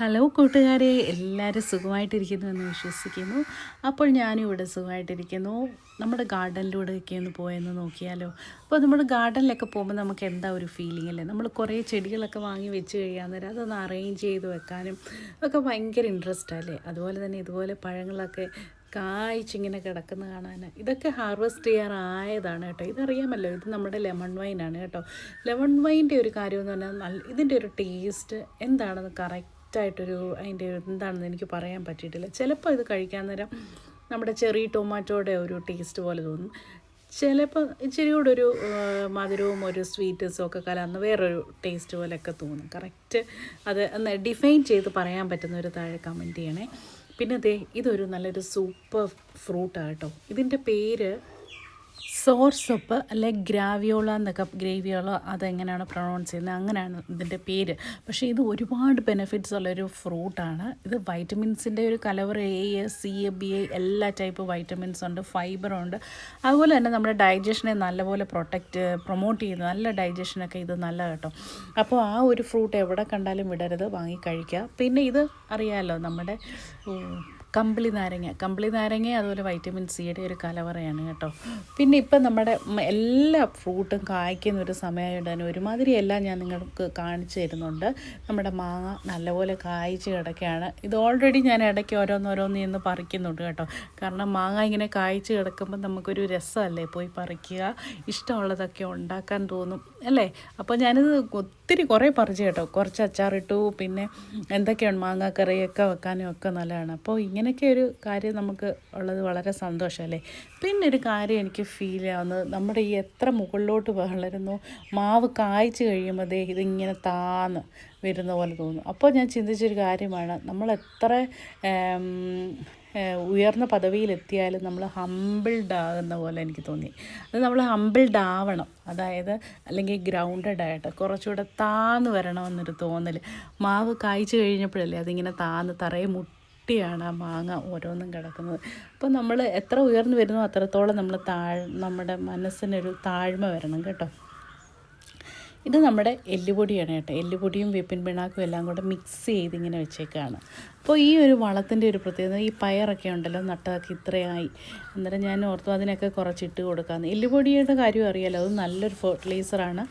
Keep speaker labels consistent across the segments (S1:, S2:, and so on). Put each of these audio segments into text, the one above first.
S1: Hello കൂട്ടുകാരെ എല്ലാവരും സുഖമായിട്ടിരിക്കുന്നു എന്ന് വിശ്വസിക്കുന്നു. അപ്പോൾ ഞാനും ഇവിടെ സുഖമായിട്ടിരിക്കുന്നു. നമ്മുടെ ഗാർഡനിലൂടെയൊക്കെ ഒന്ന് പോയെന്ന് നോക്കിയാലോ. അപ്പോൾ നമ്മുടെ ഗാർഡനിലൊക്കെ പോകുമ്പോൾ നമുക്ക് എന്താ ഒരു ഫീലിംഗ് അല്ലേ? നമ്മൾ കുറേ ചെടികളൊക്കെ വാങ്ങി വെച്ച് കഴിയാൻ നേരം അതൊന്ന് അറേഞ്ച് ചെയ്ത് വെക്കാനും ഒക്കെ ഭയങ്കര ഇൻട്രസ്റ്റ് അല്ലേ? അതുപോലെ തന്നെ ഇതുപോലെ പഴങ്ങളൊക്കെ കായ്ച്ചിങ്ങനെ കിടക്കുന്ന കാണാൻ. ഇതൊക്കെ ഹാർവെസ്റ്റ് ചെയ്യാറായതാണ് കേട്ടോ. ഇതറിയാമല്ലോ ഇത് നമ്മുടെ ലെമൺ വൈനാണ് കേട്ടോ. ലെമൺ വൈന്റെ ഒരു കാര്യം എന്ന് പറഞ്ഞാൽ നല്ല ഇതിന്റെ ഒരു ടേസ്റ്റ് എന്താണെന്ന് കറക്റ്റായിട്ടൊരു അതിന്റെ എന്താണെന്ന് എനിക്ക് പറയാൻ പറ്റിയിട്ടില്ല. ചിലപ്പോൾ ഇത് കഴിക്കാൻ നേരം നമ്മുടെ ചെറിയ ടൊമാറ്റോയുടെ ഒരു ടേസ്റ്റ് പോലെ തോന്നും. ചിലപ്പോൾ ഇച്ചിരി കൂടെ ഒരു മധുരവും ഒരു സ്വീറ്റ്സും ഒക്കെ കലർന്ന് വേറൊരു ടേസ്റ്റ് പോലെയൊക്കെ തോന്നും. കറക്റ്റ് അത് ഡിഫൈൻ ചെയ്ത് പറയാൻ പറ്റുന്ന ഒരു താഴെ കമന്റ് ചെയ്യണേ. പിന്നെ ദേ ഇതൊരു നല്ലൊരു സൂപ്പർ ഫ്രൂട്ടാണ് കേട്ടോ. ഇതിന്റെ പേര് സോർ സൊപ്പ് അല്ലെ ഗ്രാവിയോള എന്നൊക്കെ ഗ്രേവിയോള അതെങ്ങനെയാണ് പ്രൊണൗൺസ് ചെയ്യുന്നത്? അങ്ങനെയാണ് ഇതിന്റെ പേര്. പക്ഷേ ഇത് ഒരുപാട് ബെനിഫിറ്റ്സ് ഉള്ളൊരു ഫ്രൂട്ടാണ്. ഇത് വൈറ്റമിൻസിന്റെ ഒരു കലവർ എ സി ബി എ എല്ലാ ടൈപ്പ് വൈറ്റമിൻസ് ഉണ്ട് ഫൈബറുണ്ട് അതുപോലെ തന്നെ നമ്മുടെ ഡൈജഷനെ നല്ലപോലെ പ്രൊട്ടക്റ്റ് പ്രൊമോട്ട് ചെയ്യുന്നു നല്ല ഡൈജഷനൊക്കെ ഇത് നല്ല കേട്ടോ. അപ്പോൾ ആ ഒരു ഫ്രൂട്ട് എവിടെ കണ്ടാലും വിടരുത് വാങ്ങി കഴിക്കുക. പിന്നെ ഇത് അറിയാമല്ലോ നമ്മുടെ കമ്പിളി നാരങ്ങ. കമ്പിളി നാരങ്ങ അതുപോലെ വൈറ്റമിൻ സിയുടെ ഒരു കലവറയാണ് കേട്ടോ. പിന്നെ ഇപ്പം നമ്മുടെ എല്ലാ ഫ്രൂട്ടും കായ്ക്കുന്ന ഒരു സമയമായിട്ട് ഒരുമാതിരി എല്ലാം ഞാൻ നിങ്ങൾക്ക് കാണിച്ചു തരുന്നുണ്ട്. നമ്മുടെ മാങ്ങ നല്ലപോലെ കായ്ച്ച് കിടക്കുകയാണ് ഇത് ഓൾറെഡി ഞാൻ ഇടയ്ക്ക് ഓരോന്നോരോന്ന് ഇന്ന് പറിക്കുന്നുണ്ട് കേട്ടോ. കാരണം മാങ്ങ ഇങ്ങനെ കായ്ച്ച് കിടക്കുമ്പോൾ നമുക്കൊരു രസമല്ലേ പോയി പറിക്കുക? ഇഷ്ടമുള്ളതൊക്കെ ഉണ്ടാക്കാൻ തോന്നും. അല്ലേ? അപ്പോൾ ഞാനിത് ഒത്തിരി കുറേ പറിച്ചു കേട്ടോ. കുറച്ച് അച്ചാറിട്ടു പിന്നെ എന്തൊക്കെയാണ് മാങ്ങാക്കറിയൊക്കെ വെക്കാനും ഒക്കെ നല്ലതാണ്. അപ്പോൾ ഇങ്ങനെയൊക്കെ ഒരു കാര്യം നമുക്ക് ഉള്ളത് വളരെ സന്തോഷമല്ലേ? പിന്നെ ഒരു കാര്യം എനിക്ക് ഫീൽ ആവുന്നത് നമ്മുടെ ഈ എത്ര മുകളിലോട്ട് വളരുന്നു. മാവ് കായ്ച്ചു കഴിയുമ്പോൾ ഇതിങ്ങനെ താന്ന് വരുന്ന പോലെ തോന്നും. അപ്പോൾ ഞാൻ ചിന്തിച്ചൊരു കാര്യമാണ്. നമ്മൾ എത്ര ഉയർന്ന പദവിയിലെത്തിയാലും നമ്മൾ ഹമ്പിൾഡ് ആകുന്ന പോലെ എനിക്ക് തോന്നി. അത് നമ്മൾ ഹമ്പിൾഡ് ആവണം. അതായത് അല്ലെങ്കിൽ ഗ്രൗണ്ടഡ് ആയിട്ട് കുറച്ചുകൂടെ താന്ന് വരണമെന്നൊരു തോന്നൽ മാവ് കായ്ച്ചു കഴിഞ്ഞപ്പോഴല്ലേ അതിങ്ങനെ താന്ന് തറയെ മുട്ടിയാണ് ആ മാങ്ങ ഓരോന്നും കിടക്കുന്നത്. അപ്പോൾ നമ്മൾ എത്ര ഉയർന്നു വരുന്നോ അത്രത്തോളം നമ്മൾ താഴ് നമ്മുടെ മനസ്സിനൊരു താഴ്മ വരണം കേട്ടോ. ഇത് നമ്മുടെ എല്ലുപൊടിയാണ് കേട്ടോ. എല്ലുപൊടിയും വേപ്പിൻ പിണ്ണാക്കും എല്ലാം കൂടെ മിക്സ് ചെയ്ത് ഇങ്ങനെ വെച്ചേക്കാണ്. അപ്പോൾ ഈ ഒരു വളത്തിന്റെ ഒരു പ്രത്യേകത ഈ പയറൊക്കെ ഉണ്ടല്ലോ നട്ടതൊക്കെ ഇത്രയായി. അന്നേരം ഞാൻ ഓർത്തു അതിനൊക്കെ കുറച്ചിട്ട് കൊടുക്കാമെന്ന് എല്ലുപൊടിയുടെ കാര്യം അറിയാലോ അത് നല്ലൊരു ഫെർട്ടിലൈസറാണ്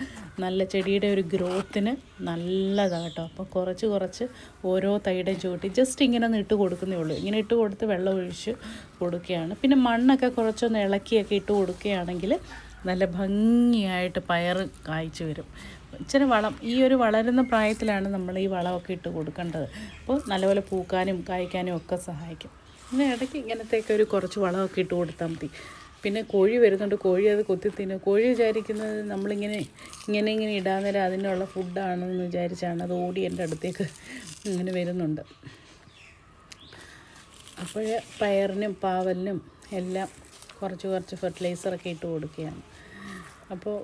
S1: നല്ല ചെടിയുടെ ഒരു ഗ്രോത്തിന് നല്ലതാണ് കേട്ടോ. അപ്പോൾ കുറച്ച് കുറച്ച് ഓരോ തൈയുടെ ചുവട്ടി ജസ്റ്റ് ഇങ്ങനെ ഒന്ന് ഇട്ട് കൊടുക്കുന്നേ ഉള്ളൂ. ഇങ്ങനെ ഇട്ട് കൊടുത്ത് വെള്ളം ഒഴിച്ച് കൊടുക്കുകയാണ്. പിന്നെ മണ്ണൊക്കെ കുറച്ചൊന്ന് ഇളക്കിയൊക്കെ ഇട്ട് കൊടുക്കുകയാണെങ്കിൽ നല്ല ഭംഗിയായിട്ട് പയർ കായ്ച്ചു വരും. ഇച്ചിരി വളം ഈ ഒരു വളരുന്ന പ്രായത്തിലാണ് നമ്മൾ ഈ വളമൊക്കെ ഇട്ട് കൊടുക്കേണ്ടത്. അപ്പോൾ നല്ലപോലെ പൂക്കാനും കായ്ക്കാനും ഒക്കെ സഹായിക്കും. പിന്നെ ഇടയ്ക്ക് ഇങ്ങനത്തെയൊക്കെ ഒരു കുറച്ച് വളമൊക്കെ ഇട്ട് കൊടുത്താൽ മതി. പിന്നെ കോഴി വരുന്നുണ്ട് കോഴി അത് കൊത്തി കോഴി വിചാരിക്കുന്നത് നമ്മളിങ്ങനെ ഇങ്ങനെ ഇങ്ങനെ ഇടാൻ നേരം അതിനുള്ള ഫുഡാണെന്ന് വിചാരിച്ചാണ് അത് ഓടി എന്റെ അടുത്തേക്ക് ഇങ്ങനെ വരുന്നുണ്ട്. അപ്പോൾ പയറിനും പാവലിനും എല്ലാം കുറച്ച് കുറച്ച് ഫെർട്ടിലൈസറൊക്കെ ഇട്ട് കൊടുക്കുകയാണ്. അപ്പോൾ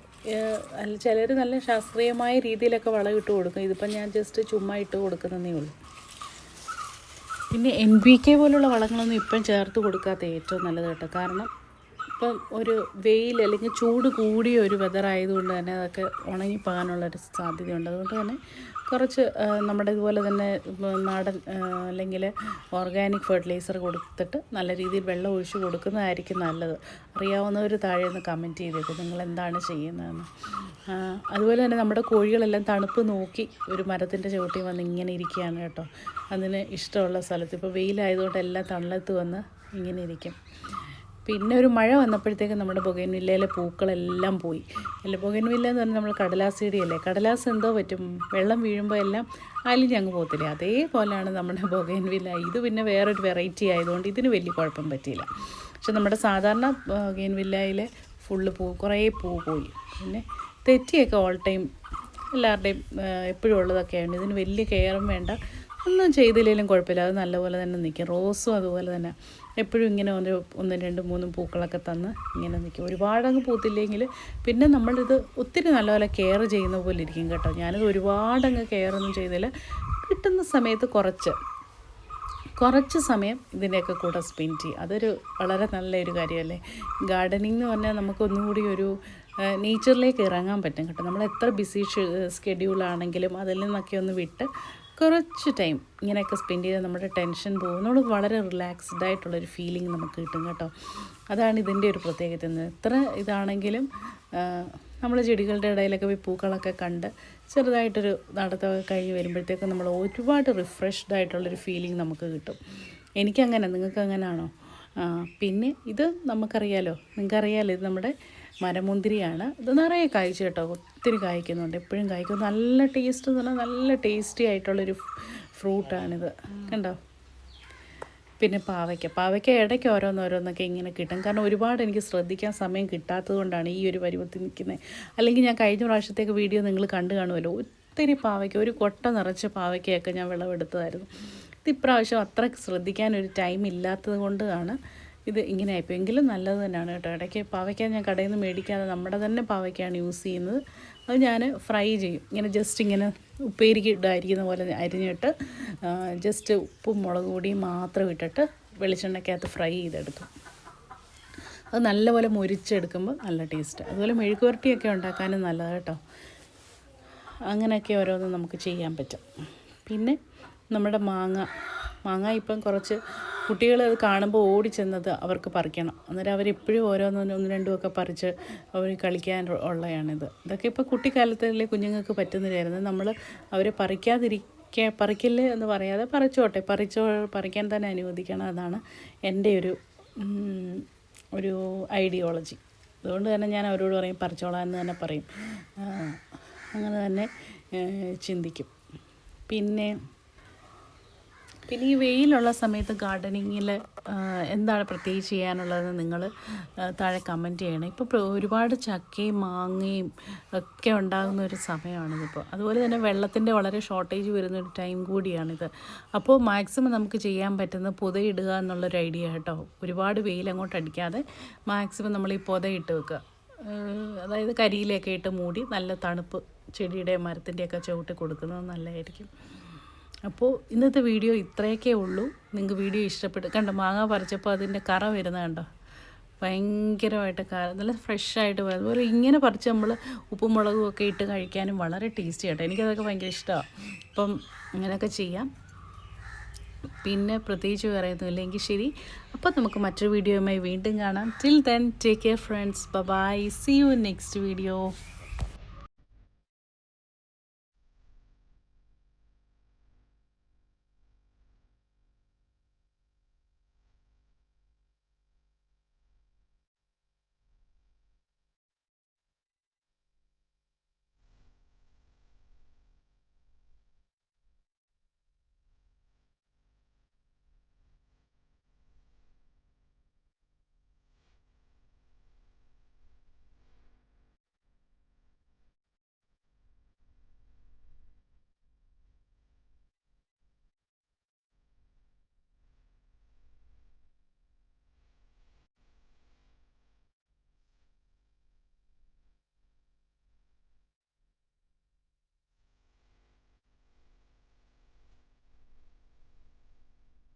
S1: അല്ല ചിലർ നല്ല ശാസ്ത്രീയമായ രീതിയിലൊക്കെ വളം ഇട്ട് കൊടുക്കും. ഇതിപ്പം ഞാൻ ജസ്റ്റ് ചുമ്മാ ഇട്ട് കൊടുക്കുന്നതേ ഉള്ളൂ. പിന്നെ എൻ ബി കെ പോലുള്ള വളങ്ങളൊന്നും ഇപ്പം ചേർത്ത് കൊടുക്കാത്ത ഏറ്റവും നല്ലത് കേട്ടോ. കാരണം ഇപ്പം ഒരു വെയിൽ അല്ലെങ്കിൽ ചൂട് കൂടിയ ഒരു വെതർ ആയതുകൊണ്ട് തന്നെ അതൊക്കെ ഉണങ്ങിപ്പോകാനുള്ളൊരു സാധ്യതയുണ്ട്. അതുകൊണ്ട് തന്നെ കുറച്ച് നമ്മുടെ ഇതുപോലെ തന്നെ നാടൻ അല്ലെങ്കിൽ ഓർഗാനിക് ഫെർട്ടിലൈസർ കൊടുത്തിട്ട് നല്ല രീതിയിൽ വെള്ളം ഒഴിച്ച് കൊടുക്കുന്നതായിരിക്കും നല്ലത്. അറിയാവുന്നവർ താഴെ ഒന്ന് കമന്റ് ചെയ്തേക്കും നിങ്ങൾ എന്താണ് ചെയ്യുന്നതെന്ന് അതുപോലെ തന്നെ നമ്മുടെ കോഴികളെല്ലാം തണുപ്പ് നോക്കി ഒരു മരത്തിന്റെ ചുവട്ടിൽ വന്ന് ഇങ്ങനെ ഇരിക്കുകയാണ് കേട്ടോ. അതിന് ഇഷ്ടമുള്ള സ്ഥലത്ത്. ഇപ്പോൾ വെയിലായതുകൊണ്ട് എല്ലാം തണലത്ത് വന്ന് ഇങ്ങനെ ഇരിക്കും. പിന്നെ ഒരു മഴ വന്നപ്പോഴത്തേക്ക് നമ്മുടെ പുകയൻവില്ലയിലെ പൂക്കളെല്ലാം പോയി. അല്ല പുകയൻവില്ല എന്ന് പറഞ്ഞാൽ നമ്മൾ കടലാസ് ചെടിയല്ലേ കടലാസ് എന്തോ പറ്റും. വെള്ളം വീഴുമ്പോൾ എല്ലാം അലിഞ്ഞങ്ങ് പോകത്തില്ലേ? അതേപോലെയാണ് നമ്മുടെ പുകയൻവില്ല. ഇത് പിന്നെ വേറൊരു വെറൈറ്റി ആയതുകൊണ്ട് ഇതിന് വലിയ കുഴപ്പം പറ്റിയില്ല. പക്ഷെ നമ്മുടെ സാധാരണ പുകയൻവില്ലയിലെ ഫുള്ള് പൂ കുറേ പൂ പോയി. പിന്നെ തെറ്റിയൊക്കെ ഓൾ ടൈം എല്ലാവരുടെയും എപ്പോഴും ഉള്ളതൊക്കെയാണ് ഇതിന് വലിയ കെയറും വേണ്ട. ഒന്നും ചെയ്തില്ലെങ്കിലും കുഴപ്പമില്ല. അത് നല്ലപോലെ തന്നെ നിൽക്കും റോസും അതുപോലെ തന്നെ. എപ്പോഴും ഇങ്ങനെ ഒരു ഒന്ന് രണ്ട് മൂന്നും പൂക്കളൊക്കെ തന്ന് ഇങ്ങനെ നിൽക്കും ഒരുപാടങ്ങ് പൂത്തില്ലെങ്കിൽ പിന്നെ നമ്മളിത് ഒത്തിരി നല്ലപോലെ കെയർ ചെയ്യുന്ന പോലെ ഇരിക്കും കേട്ടോ. ഞാനിത് ഒരുപാടങ്ങ് കെയർ ഒന്നും ചെയ്തില്ല. കിട്ടുന്ന സമയത്ത് കുറച്ച്. കുറച്ച് സമയം ഇതിന്റെയൊക്കെ കൂടെ സ്പെൻഡ് ചെയ്യും. അതൊരു വളരെ നല്ലൊരു കാര്യമല്ലേ? ഗാർഡനിങ് എന്ന് പറഞ്ഞാൽ നമുക്കൊന്നും കൂടി ഒരു നേച്ചറിലേക്ക് ഇറങ്ങാൻ പറ്റും കേട്ടോ. നമ്മൾ എത്ര ബിസി സ്കെഡ്യൂളാണെങ്കിലും അതിൽ നിന്നൊക്കെ ഒന്ന് വിട്ട് കുറച്ച് ടൈം ഇങ്ങനെയൊക്കെ സ്പെൻഡ് ചെയ്താൽ നമ്മുടെ ടെൻഷൻ പോകും. നമ്മൾ വളരെ റിലാക്സ്ഡ് ആയിട്ടുള്ളൊരു ഫീലിംഗ് നമുക്ക് കിട്ടും കേട്ടോ. അതാണ് ഇതിന്റെ ഒരു പ്രത്യേകത. എത്ര ഇതാണെങ്കിലും നമ്മൾ ചെടികളുടെ ഇടയിലൊക്കെ പോയി പൂക്കളൊക്കെ കണ്ട് ചെറുതായിട്ടൊരു നടത്തമൊക്കെ കഴിഞ്ഞ് വരുമ്പോഴത്തേക്കും നമ്മൾ ഒരുപാട് റിഫ്രഷ്ഡ് ആയിട്ടുള്ളൊരു ഫീലിംഗ് നമുക്ക് കിട്ടും. എനിക്കങ്ങനെ നിങ്ങൾക്ക് അങ്ങനെയാണോ പിന്നെ ഇത് നമുക്കറിയാലോ നിങ്ങൾക്കറിയാലോ ഇത് നമ്മുടെ മരമുന്തിരിയാണ്. ഇത് നിറയെ കായ്ച്ചു കേട്ടോ ഒത്തിരി കായ്ക്കുന്നുണ്ട്. എപ്പോഴും കായ്ക്കും. നല്ല ടേസ്റ്റ് എന്ന് പറഞ്ഞാൽ നല്ല ടേസ്റ്റി ആയിട്ടുള്ളൊരു ഫ്രൂട്ടാണിത് കണ്ടോ? പിന്നെ പാവയ്ക്ക. പാവയ്ക്ക ഇടയ്ക്ക് ഓരോന്നോരോന്നൊക്കെ ഇങ്ങനെ കിട്ടും. കാരണം ഒരുപാട് എനിക്ക് ശ്രദ്ധിക്കാൻ സമയം കിട്ടാത്തത് കൊണ്ടാണ് ഈ ഒരു പരുവത്തിൽ നിൽക്കുന്നത്. അല്ലെങ്കിൽ ഞാൻ കഴിഞ്ഞ പ്രാവശ്യത്തേക്ക് വീഡിയോ നിങ്ങൾ കണ്ടു കാണുമല്ലോ. ഒത്തിരി പാവയ്ക്ക. ഒരു കൊട്ട നിറച്ച് പാവയ്ക്കയൊക്കെ ഞാൻ വിളവെടുത്തതായിരുന്നു. ഇത് ഇപ്രാവശ്യം അത്ര ശ്രദ്ധിക്കാനൊരു ടൈം ഇല്ലാത്തത് കൊണ്ടാണ് ഇത് ഇങ്ങനെ ആയിപ്പോൾ എങ്കിലും നല്ലത് തന്നെയാണ് കേട്ടോ. ഇടയ്ക്ക് പാവയ്ക്ക ഞാൻ കടയിൽ നിന്ന് മേടിക്കാതെ നമ്മുടെ തന്നെ പാവയ്ക്കാണ് യൂസ് ചെയ്യുന്നത്. അത് ഞാൻ ഫ്രൈ ചെയ്യും. ഇങ്ങനെ ജസ്റ്റ് ഇങ്ങനെ ഉപ്പേരിക്ക് ഇടായിരിക്കുന്ന പോലെ അരിഞ്ഞിട്ട് ജസ്റ്റ് ഉപ്പും മുളക് പൊടിയും മാത്രം ഇട്ടിട്ട് വെളിച്ചെണ്ണയ്ക്കകത്ത് ഫ്രൈ ചെയ്തെടുക്കും അത് നല്ലപോലെ മുരിച്ചെടുക്കുമ്പോൾ നല്ല ടേസ്റ്റ് അതുപോലെ മെഴുക്കുവരട്ടിയൊക്കെ ഉണ്ടാക്കാനും നല്ലതാണ് കേട്ടോ. അങ്ങനെയൊക്കെ ഓരോന്നും നമുക്ക് ചെയ്യാൻ പറ്റും. പിന്നെ നമ്മുടെ മാങ്ങ. മാങ്ങ ഇപ്പം കുറച്ച് കുട്ടികൾ അത് കാണുമ്പോൾ ഓടിച്ചെന്നത് അവർക്ക് പറിക്കണം. അന്നേരം അവരെപ്പോഴും ഓരോന്നും ഒന്ന് രണ്ടുമൊക്കെ പറിച്ച് അവർ കളിക്കാൻ ഉള്ളതാണിത് ഇതൊക്കെ ഇപ്പോൾ കുട്ടിക്കാലത്തിലെ കുഞ്ഞുങ്ങൾക്ക് പറ്റുന്നില്ലായിരുന്നു. നമ്മൾ അവരെ പറിക്കാതിരിക്ക പറിക്കില്ലേ എന്ന് പറയാതെ പറിച്ചോട്ടെ. പറിച്ചോ പറിക്കാൻ തന്നെ അനുവദിക്കണം അതാണ് എന്റെ ഒരു ഒരു ഐഡിയോളജി. അതുകൊണ്ട് തന്നെ ഞാൻ അവരോട് പറയും പറിച്ചോളാം എന്ന് തന്നെ പറയും. അങ്ങനെ തന്നെ ചിന്തിക്കും. പിന്നെ പിന്നെ ഈ വെയിലുള്ള സമയത്ത് ഗാർഡനിങ്ങിൽ എന്താണ് പ്രത്യേകിച്ച് ചെയ്യാനുള്ളതെന്ന് നിങ്ങൾ താഴെ കമന്റ് ചെയ്യണം. ഇപ്പോൾ ഒരുപാട് ചക്കയും മാങ്ങയും ഒക്കെ ഉണ്ടാകുന്ന ഒരു സമയമാണിതിപ്പോൾ അതുപോലെ തന്നെ വെള്ളത്തിന്റെ വളരെ ഷോർട്ടേജ് വരുന്ന ഒരു ടൈം കൂടിയാണിത്. അപ്പോൾ മാക്സിമം നമുക്ക് ചെയ്യാൻ പറ്റുന്ന പുതയിടുക എന്നുള്ളൊരു ഐഡിയ കേട്ടോ ഒരുപാട് വെയിൽ അങ്ങോട്ട് അടിക്കാതെ മാക്സിമം നമ്മൾ ഈ പുതയിട്ട് വെക്കുക. അതായത് കരിയിലൊക്കെ ഇട്ട് മൂടി നല്ല തണുപ്പ് ചെടിയുടെ മരത്തിന്റെയൊക്കെ ചവിട്ടി കൊടുക്കുന്നത് നല്ലതായിരിക്കും. അപ്പോൾ ഇന്നത്തെ വീഡിയോ ഇത്രയൊക്കെ ഉള്ളൂ. നിങ്ങൾക്ക് വീഡിയോ ഇഷ്ടപ്പെട്ടു. കണ്ടോ മാങ്ങ പറിച്ചപ്പോൾ അതിന്റെ കറ വരുന്ന കണ്ടോ? ഭയങ്കരമായിട്ട് കറ നല്ല ഫ്രഷായിട്ട് അതുപോലെ ഇങ്ങനെ പറിച്ച് നമ്മൾ ഉപ്പും മുളകും ഒക്കെ ഇട്ട് കഴിക്കാനും വളരെ ടേസ്റ്റി ആട്ടോ എനിക്കതൊക്കെ ഭയങ്കര ഇഷ്ടമാണ് അപ്പം അങ്ങനെയൊക്കെ ചെയ്യാം. പിന്നെ പ്രത്യേകിച്ച് പറയുന്നില്ല എങ്കിൽ ശരി. അപ്പോൾ നമുക്ക് മറ്റൊരു വീഡിയോയുമായി വീണ്ടും കാണാം. Till then take care friends bye see you next video